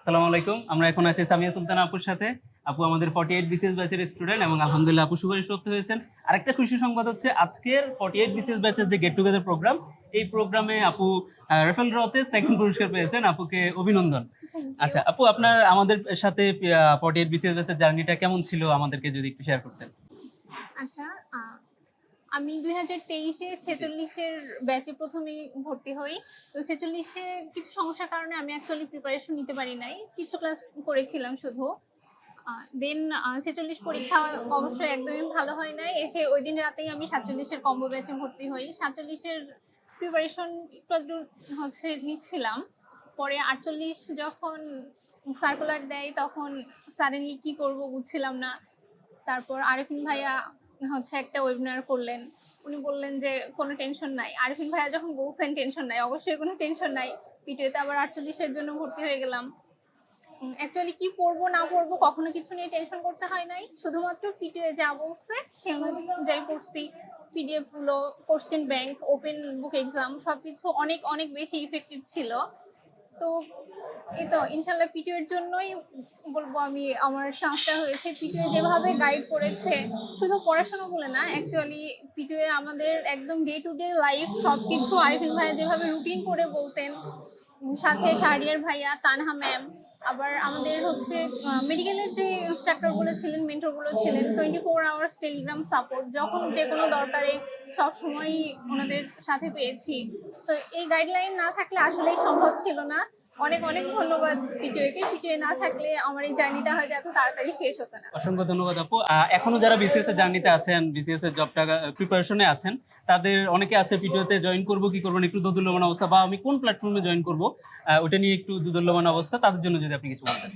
আসসালামু আলাইকুম। আমরা এখন আছি সামিয়া সুলতানা আপুর সাথে। আপু আমাদের ফর্টি এইট বিসিএস ব্যাচের স্টুডেন্ট এবং আলহামদুলিল্লাহ আপু সুপারিশপ্রাপ্ত হয়েছেন। আরেকটা খুশি সংবাদ হচ্ছে, আজকের ফর্টি এইট বিসিএস ব্যাচের যে গেট টুগেদার প্রোগ্রাম এই প্রোগ্রামে আপু রেফেল ড্রতে সেকেন্ড পুরস্কার পেয়েছেন। আপুকে অভিনন্দন। আচ্ছা আপু, আপনার, আমাদের সাথে ফর্টি এইট বিসিএস ব্যাচের জার্নিটা কেমন ছিল? আমাদেরকে যদি একটু শেয়ার করতেন। আচ্ছা আমি দুই হাজার তেইশে ছেচল্লিশের ব্যাচে প্রথমে ভর্তি হই। তো ছেচল্লিশে কিছু সমস্যার কারণে আমি অ্যাকচুয়ালি প্রিপারেশন নিতে পারি নাই। কিছু ক্লাস করেছিলাম শুধু। দেন ছেচল্লিশ পরীক্ষা অবশ্যই একদমই ভালো হয় নাই। এসে ওই দিন রাতেই আমি সাতচল্লিশের কম্বো ব্যাচে ভর্তি হই। সাতচল্লিশের প্রিপারেশন একটু একটু হচ্ছে নিচ্ছিলাম। পরে আটচল্লিশ যখন সার্কুলার দেয় তখন সাডেনলি কি করব বুঝছিলাম না। তারপর আরিফিন ভাইয়া হচ্ছে একটা ওয়েবিনার করলেন, উনি বললেন যে কোনো টেনশন নাই। আরফিন ভাইয়া যখন বলছেন টেনশন নাই, অবশ্যই কোনো টেনশন নাই। পিটিওতে আবার আটচল্লিশের জন্য ভর্তি হয়ে গেলাম। অ্যাকচুয়ালি কি পড়ব, না পড়ব, কখনো কিছু নিয়ে টেনশন করতে হয় নাই। শুধুমাত্র পিটিওয়ে যা বলছে সে অনুযায়ী পড়ছি পিডিএফগুলো question bank open book exam সবকিছু অনেক অনেক বেশি ইফেক্টিভ ছিল। তো এই তো, ইনশাল্লাহ এর জন্যই বলব আমি, আমার চান্সটা হয়েছে পিটিও যেভাবে গাইড করেছে, শুধু পড়াশোনা বলে না অ্যাকচুয়ালি পিটিও আমাদের একদম ডে টু ডে লাইফ সব কিছু আরিফিন ভাইয়া যেভাবে রুটিন করে বলতেন, সাথে শাহরিয়ার ভাইয়া তানহা ম্যাম আবার আমাদের হচ্ছে মেডিকেলের যে ইনস্ট্রাক্টরগুলো ছিলেন মেন্টরগুলো ছিলেন twenty four hours Telegram support যখন যে কোনো দরকারে সব সময় ওনাদের সাথে পেয়েছি। তো এই গাইডলাইন না থাকলে আসলেই সম্ভব ছিল না। অনেক অনেক ধন্যবাদ পিটিওকে পিটিও না থাকলে আমার এই জার্নিটা হয়তো এত তাড়াতাড়ি শেষ হতো না। অসংখ্য ধন্যবাদ আপু। এখনও যারা বিসিএস এর জার্নিতে আছেন বিসিএস এর জবটা প্রিপারেশনে আছেন তাদের অনেকে আছে ভিডিওতে জয়েন করব কি করব একটু দোদুল্যমান অবস্থা বা আমি কোন প্ল্যাটফর্মে জয়েন করব? ওটা নিয়ে একটু দুদুল্যমান অবস্থা তাদের জন্য যদি আপনি কিছু বলতেন।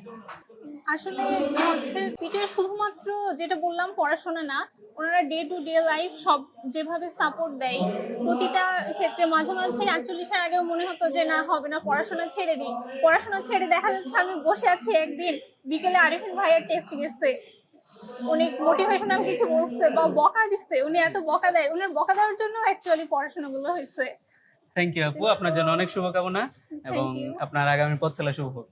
আসলে হচ্ছে পিটিও শুধুমাত্র যেটা বললাম পড়াশোনা না ওনারা ডে টু ডে লাইফ সব যেভাবে সাপোর্ট দেয় প্রতিটা ক্ষেত্রে মাঝে মাঝে আটচল্লিশের আগেও মনে হতো যে না হবে না পড়াশোনা ছেড়ে দিই। পড়াশোনা ছেড়ে দেখা যাচ্ছে আমি বসে আছি একদিন বিকেলে আরিফিন ভাইয়ের টেস্ট গেছে। উনি মোটিভেশনাল কিছু বলছে বা বকা দিচ্ছে উনি এত বকা দেয় উনার বকা দেওয়ার জন্য অ্যাকচুয়ালি পড়াশোনাগুলো হয়েছে। থ্যাংক ইউ আপু আপনার জন্য অনেক শুভকামনা এবং আপনার আগামী পথ চলা শুভ হোক।